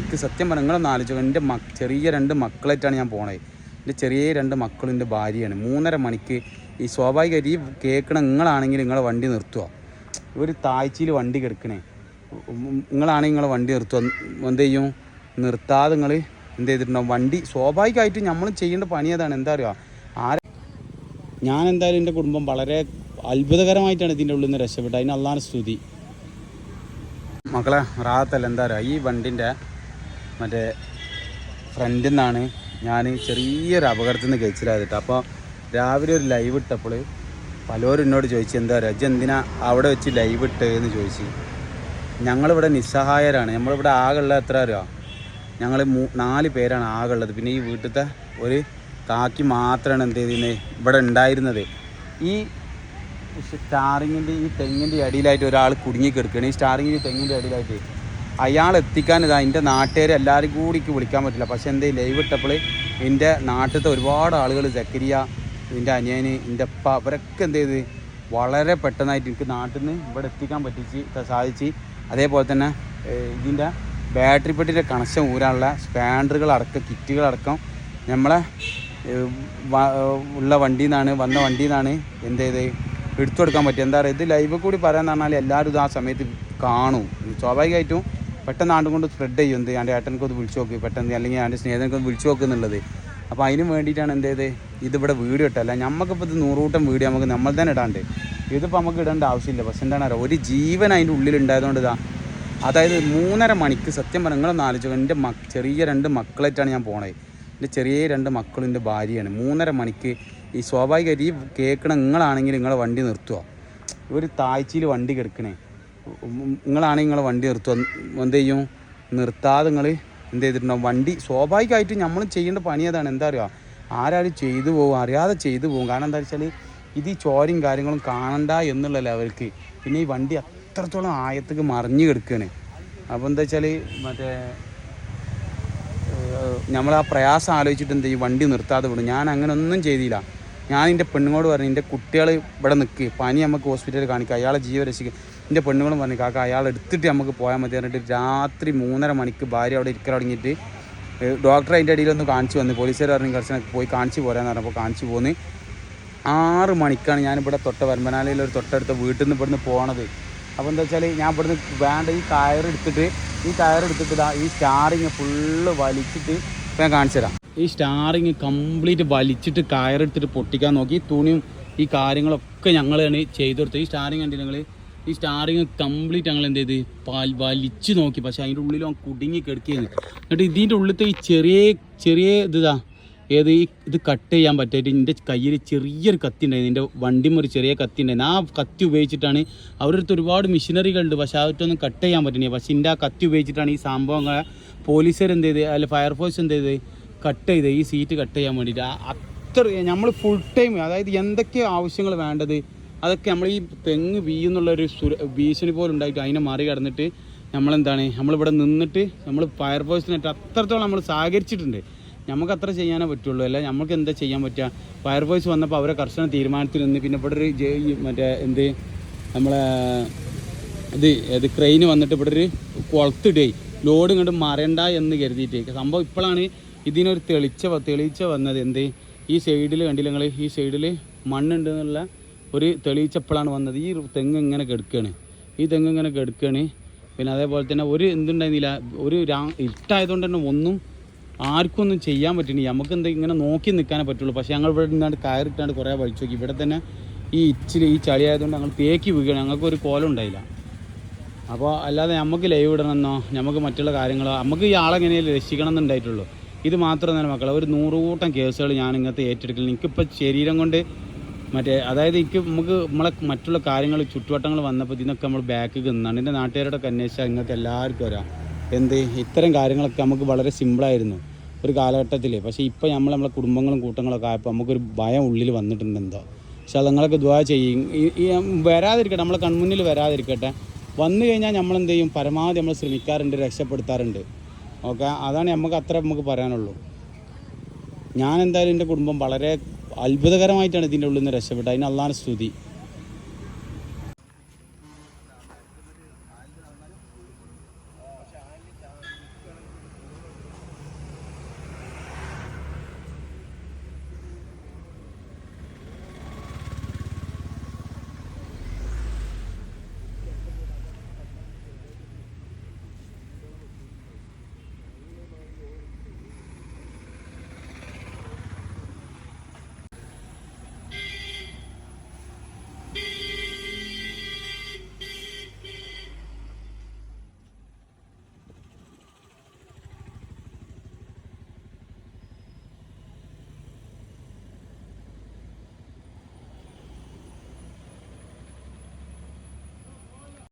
എനിക്ക് സത്യം പറഞ്ഞാൽ നിങ്ങളൊന്ന് ആലോചിച്ചു എന്റെ മക് ചെറിയ രണ്ട് മക്കളായിട്ടാണ് ഞാൻ പോണത്. എന്റെ ചെറിയ രണ്ട് മക്കളും എന്റെ ഭാര്യയാണ്. മൂന്നര മണിക്ക് ഈ സ്വാഭാവികമായിട്ട് ഈ കേൾക്കണ നിങ്ങളാണെങ്കിൽ നിങ്ങളെ വണ്ടി നിർത്തുക ഒരു താഴ്ചയിൽ വണ്ടി കിടക്കണേ. നിങ്ങളാണെങ്കിൽ നിങ്ങളെ വണ്ടി നിർത്തുക എന്ത് ചെയ്യും? നിർത്താതെ നിങ്ങൾ എന്ത് ചെയ്തിട്ടുണ്ടാവും? വണ്ടി സ്വാഭാവികമായിട്ടും നമ്മൾ ചെയ്യേണ്ട പണി അതാണ് എന്താ പറയുക ആരെ ഞാൻ എന്തായാലും എന്റെ കുടുംബം വളരെ അത്ഭുതകരമായിട്ടാണ് ഇതിന്റെ ഉള്ളിൽ നിന്ന് രക്ഷപ്പെട്ടത്. അതിന് അള്ളാണ് സ്തുതി. മക്കളെ റാത്തല്ല എന്താ പറയുക ഈ വണ്ടിന്റെ മറ്റേ ഫ്രണ്ടിൽ നിന്നാണ് ഞാൻ ചെറിയൊരു അപകടത്തിൽ നിന്ന് കഴിച്ചിലാതിട്ട് അപ്പോൾ രാവിലെ ഒരു ലൈവ് ഇട്ടപ്പോൾ പലരും എന്നോട് ചോദിച്ചു എന്താ പറയുക ഇജ്ജ് എന്തിനാ അവിടെ വെച്ച് ലൈവ് ഇട്ട് എന്ന് ചോദിച്ചു? ഞങ്ങളിവിടെ നിസ്സഹായരാണ്. നമ്മളിവിടെ ആകെയുള്ള എത്ര അറിയാം? ഞങ്ങൾ മൂ നാല് പേരാണ് ആകെയുള്ളത്. പിന്നെ ഈ വീട്ടിലത്തെ ഒരു കാക്കി മാത്രമാണ് എന്ത് ചെയ്തിരുന്നത് ഇവിടെ ഉണ്ടായിരുന്നത് ഈ സ്റ്റാറിങ്ങിന്റെ ഈ തെങ്ങിന്റെ അടിയിലായിട്ട് ഒരാൾ കുടുങ്ങി കിടക്കുകയാണ് ഈ സ്റ്റാറിങ്ങിന്റെ തെങ്ങിന്റെ അടിയിലായിട്ട് അയാൾ എത്തിക്കാൻ ഇതാ എന്റെ നാട്ടുകാരെ എല്ലാവരും കൂടി വിളിക്കാൻ പറ്റില്ല. പക്ഷേ എന്തേ ലൈവ് ഇട്ടപ്പോൾ എന്റെ നാട്ടിലത്തെ ഒരുപാട് ആളുകൾ ജക്കരിയ എന്റെ അനിയന് എന്റെ അപ്പ അവരൊക്കെ എന്ത് ചെയ്ത് വളരെ പെട്ടെന്നായിട്ട് എനിക്ക് നാട്ടിൽ നിന്ന് ഇവിടെ എത്തിക്കാൻ പറ്റിച്ച് സാധിച്ച്. അതേപോലെ തന്നെ ഇതിന്റെ ബാറ്ററി പെട്ടിന്റെ കണക്ഷൻ ഊരാനുള്ള സ്പാൻഡറുകളടക്കം കിറ്റുകളടക്കം നമ്മളെ ഉള്ള വണ്ടിയിൽ നിന്നാണ് വന്ന വണ്ടിയിൽ നിന്നാണ് എന്ത് ചെയ്ത് എടുത്തു കൊടുക്കാൻ പറ്റും എന്താ പറയുക ഇത് ലൈവ് കൂടി പറയാമെന്ന് പറഞ്ഞാൽ എല്ലാവരും ഇത് ആ സമയത്ത് കാണും. സ്വാഭാവികമായിട്ടും പെട്ടെന്ന് ആണ്ടും കൊണ്ട് സ്പ്രെഡ് ചെയ്യും. എന്ത് എന്റെ ഏട്ടനക്ക് ഒന്ന് വിളിച്ചു നോക്ക്. പെട്ടെന്ന് അല്ലെങ്കിൽ എന്റെ സ്നേഹിതനക്ക് ഒന്ന് വിളിച്ചു നോക്കുന്നുള്ളത് അപ്പോൾ അതിന് വേണ്ടിയിട്ടാണ് എന്ത് ചെയ്ത് ഇതിവിടെ വീഡിയോ ഇട്ടല്ല നമുക്കിപ്പോൾ ഇത് നൂറുകൂട്ടം വീഡിയോ നമുക്ക് നമ്മൾ തന്നെ ഇടാണ്ട്. ഇതിപ്പോൾ നമുക്ക് ഇടേണ്ട ആവശ്യമില്ല. പക്ഷെ എന്താണ് അറിയാം? ഒരു ജീവൻ അതിന്റെ ഉള്ളിൽ ഉണ്ടായതുകൊണ്ട് ഇതാ അതായത് മൂന്നര മണിക്ക് സത്യം പറഞ്ഞാൽ നിങ്ങളൊന്ന് ആലോചിച്ചു എന്റെ മക് ചെറിയ രണ്ട് മക്കളായിട്ടാണ് ഞാൻ പോണത്. എന്റെ ചെറിയ രണ്ട് മക്കളും എന്റെ ഭാര്യയാണ്. മൂന്നര മണിക്ക് ഈ സ്വാഭാവികമായിട്ട് ഈ കേൾക്കണ നിങ്ങളാണെങ്കിൽ നിങ്ങളെ വണ്ടി നിർത്തുക. ഒരു താഴ്ചയിൽ വണ്ടി കിടക്കണേ. നിങ്ങളാണെങ്കിൽ നിങ്ങളെ വണ്ടി നിർത്തുക. എന്ത് ചെയ്യും? നിർത്താതെ നിങ്ങൾ എന്ത് ചെയ്തിട്ടുണ്ടാവും? വണ്ടി സ്വാഭാവികമായിട്ട് നമ്മൾ ചെയ്യേണ്ട പണി അതാണ്. എന്താ പറയുക ആരാരും ചെയ്തു പോകും. അറിയാതെ ചെയ്തു പോകും. കാരണം എന്താ വെച്ചാൽ ഇത് ഈ ചോരയും കാര്യങ്ങളും കാണണ്ട എന്നുള്ള ലെവൽക്ക്. പിന്നെ ഈ വണ്ടി അത്രത്തോളം ആയത്തേക്ക് മറിഞ്ഞു കിടക്കുകയാണ് അപ്പോൾ എന്താ വെച്ചാൽ മറ്റേ നമ്മൾ ആ പ്രയാസം ആലോചിച്ചിട്ട് എന്താ ഈ വണ്ടി നിർത്താതെ വിടും. ഞാൻ അങ്ങനെ ഒന്നും ചെയ്തില്ല. ഞാൻ എന്റെ പെണ്ണുങ്ങളോട് പറഞ്ഞു എന്റെ കുട്ടികൾ ഇവിടെ നിൽക്കുക പനി നമുക്ക് ഹോസ്പിറ്റലിൽ കാണിക്കുക അയാളെ ജീവ രക്ഷിക്കുക എന്റെ പെണ്ണുങ്ങളും പറഞ്ഞു കാക്ക അയാൾ എടുത്തിട്ട് നമുക്ക് പോയാൽ മതി. പറഞ്ഞിട്ട് രാത്രി മൂന്നര മണിക്ക് ഭാര്യ അവിടെ ഇരിക്കാൻ തുടങ്ങിയിട്ട് ഡോക്ടറെ അതിന്റെ ഇടയിലൊന്ന് കാണിച്ചു വന്നു പോലീസുകാർ പറഞ്ഞു കർശനം പോയി കാണിച്ചു പോരാന്ന് പറഞ്ഞപ്പോൾ കാണിച്ചു പോന്ന്. ആറ് മണിക്കാണ് ഞാനിവിടെ തൊട്ട വരമ്പനാലയിൽ ഒരു തൊട്ടടുത്ത വീട്ടിൽ നിന്ന് ഇവിടുന്ന് പോണത്. അപ്പോൾ എന്താ വെച്ചാൽ ഞാൻ ഇവിടുന്ന് വേണ്ട ഈ കയറെടുത്തിട്ട് ഈ കയറെടുത്തിട്ട് ഈ സ്റ്റാറിങ് ഫുള്ള് വലിച്ചിട്ട് ഇപ്പം ഞാൻ കാണിച്ചു തരാം. ഈ സ്റ്റാറിങ് കംപ്ലീറ്റ് വലിച്ചിട്ട് കയറെടുത്തിട്ട് പൊട്ടിക്കാൻ നോക്കി. തുണിയും ഈ കാര്യങ്ങളൊക്കെ ഞങ്ങളാണ് ചെയ്തു കൊടുത്തത് ഈ സ്റ്റാറിങ് കണ്ടില്ല ഞങ്ങൾ ഈ സ്റ്റാറിങ് കംപ്ലീറ്റ് ഞങ്ങൾ എന്ത് ചെയ്ത്? വലിച്ചു നോക്കി. പക്ഷേ അതിന്റെ ഉള്ളിൽ കുടുങ്ങി കിടക്കുകയാണ് എന്നിട്ട് ഇതിന്റെ ഉള്ളിലത്തെ ഈ ചെറിയ ചെറിയ ഇതാ ഏത് ഈ ഇത് കട്ട് ചെയ്യാൻ പറ്റായിട്ട് എന്റെ കയ്യിൽ ചെറിയൊരു കത്തി ഉണ്ടായിരുന്നു എന്റെ വണ്ടിയും ഒരു ചെറിയ കത്തി ഉണ്ടായിരുന്നു ആ കത്തി ഉപയോഗിച്ചിട്ടാണ് അവരുടെ അടുത്ത് ഒരുപാട് മെഷീനറികളുണ്ട് പക്ഷേ അതൊന്നും കട്ട് ചെയ്യാൻ പറ്റുന്നില്ല പക്ഷേ എന്റെ ആ കത്തി ഉപയോഗിച്ചിട്ടാണ് ഈ സംഭവങ്ങളെ പോലീസുകാർ എന്ത് ചെയ്ത് അല്ല ഫയർഫോഴ്സ് എന്ത് ചെയ്ത് കട്ട് ചെയ്ത് ഈ സീറ്റ് കട്ട് ചെയ്യാൻ വേണ്ടിയിട്ട്. അത്ര നമ്മൾ ഫുൾ ടൈം അതായത് എന്തൊക്കെ ആവശ്യങ്ങൾ വേണ്ടത്? അതൊക്കെ നമ്മൾ ഈ തെങ്ങ് വീയുന്നുള്ളൊരു സുര ഭീഷണി പോലും ഉണ്ടായിട്ട് അതിനെ മറികടന്നിട്ട് നമ്മളെന്താണ്? നമ്മളിവിടെ നിന്നിട്ട് നമ്മൾ ഫയർഫോഴ്സിനായിട്ട് അത്രത്തോളം നമ്മൾ സഹകരിച്ചിട്ടുണ്ട്. നമുക്ക് അത്ര ചെയ്യാനേ പറ്റുള്ളൂ. അല്ല നമുക്ക് എന്താ ചെയ്യാൻ പറ്റുക ഫയർഫോഴ്സ് വന്നപ്പോൾ അവരെ കർശന തീരുമാനത്തിൽ നിന്ന് പിന്നെ ഇവിടെ ഒരു മറ്റേ എന്ത് നമ്മളെ ഇത് ഇത് ക്രെയിന് വന്നിട്ട് ഇവിടെ ഒരു കുളത്തിടേ. ലോഡ് ഇങ്ങോട്ട് മറയണ്ട എന്ന് കരുതിയിട്ട്. സംഭവം ഇപ്പോഴാണ് ഇതിനൊരു തെളിച്ച തെളിയിച്ച വന്നത് എന്ത്? ഈ സൈഡിൽ കണ്ടില്ല നിങ്ങൾ ഈ സൈഡിൽ മണ്ണുണ്ട് എന്നുള്ള ഒരു തെളിയിച്ചപ്പോഴാണ് വന്നത്. ഈ തെങ്ങ് ഇങ്ങനെ കെടുക്കുകയാണ് ഈ തെങ്ങ് ഇങ്ങനെ കെടുക്കുകയാണ് പിന്നെ അതേപോലെ തന്നെ ഒരു എന്തുണ്ടായിരുന്നില്ല? ഒരു രാ തന്നെ ഒന്നും ആർക്കും ഒന്നും ചെയ്യാൻ പറ്റുന്നില്ല നമുക്ക് എന്താ ഇങ്ങനെ നോക്കി നിൽക്കാനേ പറ്റുള്ളൂ. പക്ഷേ ഞങ്ങൾ ഇവിടെ നിന്നാണ്ട് കയറിട്ടാണ്ട് കുറേ വലിച്ചു നോക്കി. ഇവിടെ തന്നെ ഈ ഇച്ചിരി ഈ ചളി ആയതുകൊണ്ട് ഞങ്ങൾ തേക്കി വീഴുകയാണ്. ഞങ്ങൾക്ക് ഒരു കോലം ഉണ്ടായില്ല. അപ്പോൾ അല്ലാതെ നമുക്ക് ലൈവ് ഇടണമെന്നോ നമുക്ക് മറ്റുള്ള കാര്യങ്ങളോ നമുക്ക് ഈ ആളെങ്ങനെയല്ലേ രക്ഷിക്കണം എന്നുണ്ടായിട്ടുള്ളൂ ഇത് മാത്രം മാത്രമല്ല മക്കളെ ഒരു നൂറുകൂട്ടം കേസുകൾ ഞാൻ ഇങ്ങനത്തെ ഏറ്റെടുക്കൽ എനിക്കിപ്പോൾ ശരീരം കൊണ്ട് മറ്റേ അതായത് എനിക്ക് നമുക്ക് നമ്മളെ മറ്റുള്ള കാര്യങ്ങൾ ചുറ്റുവട്ടങ്ങൾ വന്നപ്പോൾ ഇതിനൊക്കെ നമ്മൾ ബാക്ക് നിന്നാണ്. എന്റെ നാട്ടുകാരോടൊക്കെ അന്വേഷിച്ചാൽ നിങ്ങൾക്ക് എല്ലാവർക്കും വരാം എന്ത്? ഇത്തരം കാര്യങ്ങളൊക്കെ നമുക്ക് വളരെ സിമ്പിളായിരുന്നു ഒരു കാലഘട്ടത്തിൽ പക്ഷേ ഇപ്പോൾ നമ്മൾ നമ്മളെ കുടുംബങ്ങളും കൂട്ടങ്ങളൊക്കെ ആയപ്പോൾ നമുക്കൊരു ഭയം ഉള്ളിൽ വന്നിട്ടുണ്ട് എന്തോ. പക്ഷെ അത് നിങ്ങളൊക്കെ ദ്വാ ചെയ്യും. ഈ വരാതിരിക്കട്ടെ നമ്മളെ കൺമുന്നിൽ വരാതിരിക്കട്ടെ. വന്നു കഴിഞ്ഞാൽ നമ്മൾ എന്ത് ചെയ്യും പരമാവധി നമ്മൾ ശ്രമിക്കാറുണ്ട് രക്ഷപ്പെടുത്താറുണ്ട്. ഓക്കെ? അതാണ് നമുക്ക് അത്ര നമുക്ക് പറയാനുള്ളൂ. ഞാൻ എന്തായാലും എന്റെ കുടുംബം വളരെ അത്ഭുതകരമായിട്ടാണ് ഇതിന്റെ ഉള്ളിൽ നിന്ന് രക്ഷപ്പെട്ടത്. അതിന് അള്ളാഹാൻ സ്തുതി.